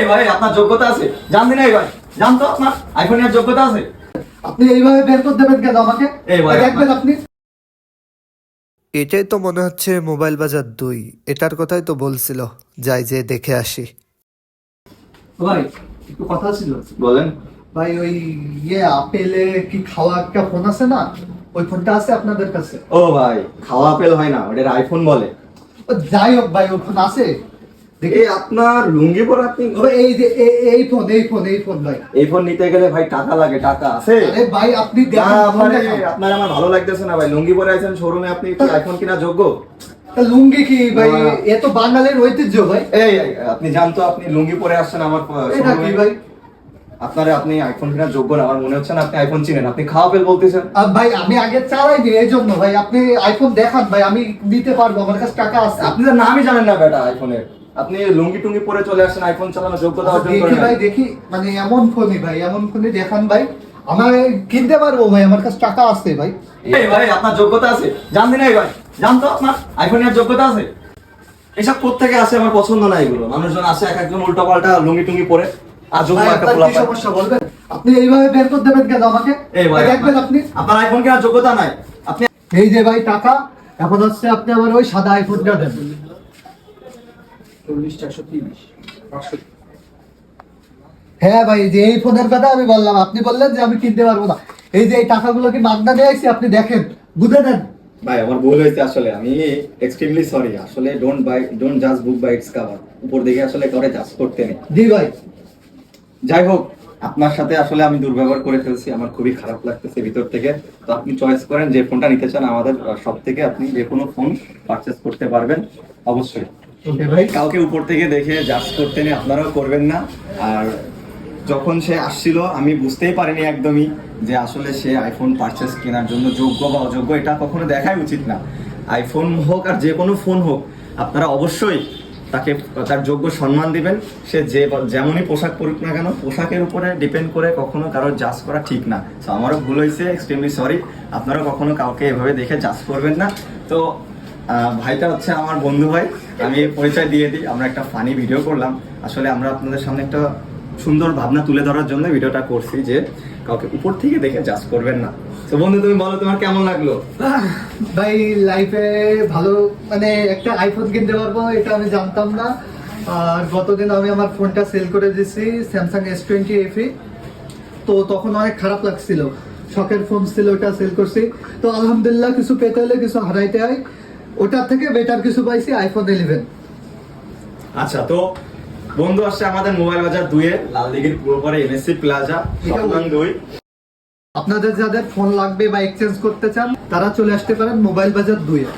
এই ভাই আপনার যোগ্যতা আছে। এই ভাই। জানতো আপনার আইফোন এর যোগ্যতা আছে। আপনি এইভাবে বের করে দেবেন কেন আমাকে? এই ভাই, দেখবেন আপনি। এটাই তো মনে হচ্ছে মোবাইল বাজার দুই। এটার কথাই তো বলছিল যাই যে দেখে আসি। ভাই একটু কথা ছিল। বলেন। ভাই ওই ইয়ে আপেলে কি খাওয়া একটা ফোন আছে না? ওই ফোনটা আছে আপনাদের কাছে? ও ভাই খাওয়া আপেল হয় না ওটার আইফোন বলে। যাই হোক ভাই ওই ফোন আছে। দেখি। আপনার লুঙ্গি পরে আপনি এই যে এই ফোন এই ফোন এই ফোন ভাই। এই ফোন নিতে গেলে ভাই টাকা লাগে টাকা আছে। আরে ভাই আপনি না, দেখেন ফোন আপনার আমার ভালো লাগতেছে না ভাই। লুঙ্গি পরে আছেন শোরুমে আপনি আইফোন কিনা যোগ্য? তা লুঙ্গি কি ভাই এ তো বাঙালির ঐতিহ্য ভাই। এই আপনি জানতো আপনি লুঙ্গি পরে আসছেন আমার কি ভাই? আপনারা আপনি আইফোন কিনা যোগ্য না আমার মনে হচ্ছে না আপনি আইফোন চিনেন। আপনি খাওয়া পেল বলতেছেন। ভাই আমি আগে চালাইনি এই জন্য ভাই। আপনি আইফোন দেখান ভাই আমি নিতে পারব আমার কাছে টাকা আছে। আপনি নামই জানেন না বেটা আইফোনের আপনি লুঙ্গি টুঙ্গি পরে চলে আসছেন আইফোন চালানোর যোগ্যতা অর্জন দেখি করেন। ভাই দেখি। মানে এমন ফোনই ভাই এমন ফোনই দেখান ভাই। আমার কিনতে পারব ভাই আমার কাছে টাকা আছে ভাই। এই ভাই আপনার যোগ্যতা আছে। ভাই জানতো আপনার। যোগ্যতা আছে। এসব কোথেকে আসে আমার পছন্দ না এগুলো। মানুষজন আসে এক একজন উল্টো পাল্টা লুঙ্গি টুঙ্গি পরে। আর একটা পোলা কি সমস্যা বলবেন? আপনি এইভাবে বের করে দেবেন কেন আমাকে? এই ভাই দেখবেন আপনি। আপনার আইফোন কেনার যোগ্যতা নাই। আপনি এই যে ভাই টাকা এখন হচ্ছে আপনি আমার ওই সাদা আইফোনটা হ্যাঁ ভাই যে এই ফোনের কথা আমি বললাম। আপনি বললেন যে আমি কিনতে পারব না। এই যে এই টাকাগুলো কি মাগনা দিয়ে আসছি আপনি দেখেন বুঝে নেন। ভাই আমার ভুল হয়েছে আসলে। আমি এক্সট্রিমলি সরি আসলে don't by don't just book by its cover উপর দিকে আসলে করে জাস্ট করতে নেই। জি ভাই। যাই হোক আপনার সাথে আসলে আমি দুর্ব্যবহার করে ফেলছি। আমার খুবই খারাপ লাগতেছে ভিতর থেকে। তো আপনি চয়েস করেন যে ফোনটা নিতে চান আমাদের সব থেকে আপনি যে কোনো ফোন পারচেস করতে পারবেন অবশ্যই। ভাই? কাউকে উপর থেকে দেখে জাজ করতে নেই, আপনারাও করবেন না। আর যখন সে আসছিল, আমি বুঝতেই পারিনি একদমই যে আসলে সে আইফোন পারচেস কেনার জন্য যোগ্য বা অযোগ্য, এটা কখনো দেখাই উচিত না। আইফোন হোক আর যে কোনো ফোন হোক, আপনারা অবশ্যই তাকে, তার যোগ্য সম্মান দিবেন। সে যে, যেমনই পোশাক পরুক না কেন, পোশাকের উপরে ডিপেন্ড করে কখনো কারোর জাজ করা ঠিক না। তো আমারও ভুল হয়েছে এক্সট্রিমলি সরি আপনারা কখনো কাউকে এভাবে দেখে জাজ করবেন না। তো ভাইটা হচ্ছে আমার বন্ধু ভাই। আমি পরিচয় দিয়ে দিই, আমরা একটা ফানি ভিডিও করলাম। আসলে আমরা আপনাদের সামনে একটা সুন্দর ভাবনা তুলে ধরার জন্য ভিডিওটা করছি যে কাউকে উপর থেকে দেখে জাজ করবেন না। তো বন্ধু, তুমি বলো, তোমার কেমন লাগল? ভাই লাইফে ভালো মানে একটা আইফোন কিনতে পারব, এটা আমি জানতাম না। আর গতদিন আমি আমার ফোনটা সেল করে দিয়েছি স্যামসাং এস টোয়েন্টি এফি তো তখন অনেক খারাপ লাগছিল। শখের ফোন ছিল, ওটা সেল করছি। তো আলহামদুলিল্লাহ, কিছু পেতে হলে কিছু হারাইতে হয়। ওটার থেকে বেটার কিছু পাইছি আইফোন ইলেভেন আচ্ছা তো বন্ধু আসছে আমাদের মোবাইল বাজার দুয়ে লাল দিঘির পুরো পরে এনএসসি প্লাজা দুই। আপনাদের যাদের ফোন লাগবে বা এক্সচেঞ্জ করতে চান তারা চলে আসতে পারেন মোবাইল বাজার দুইয়ে।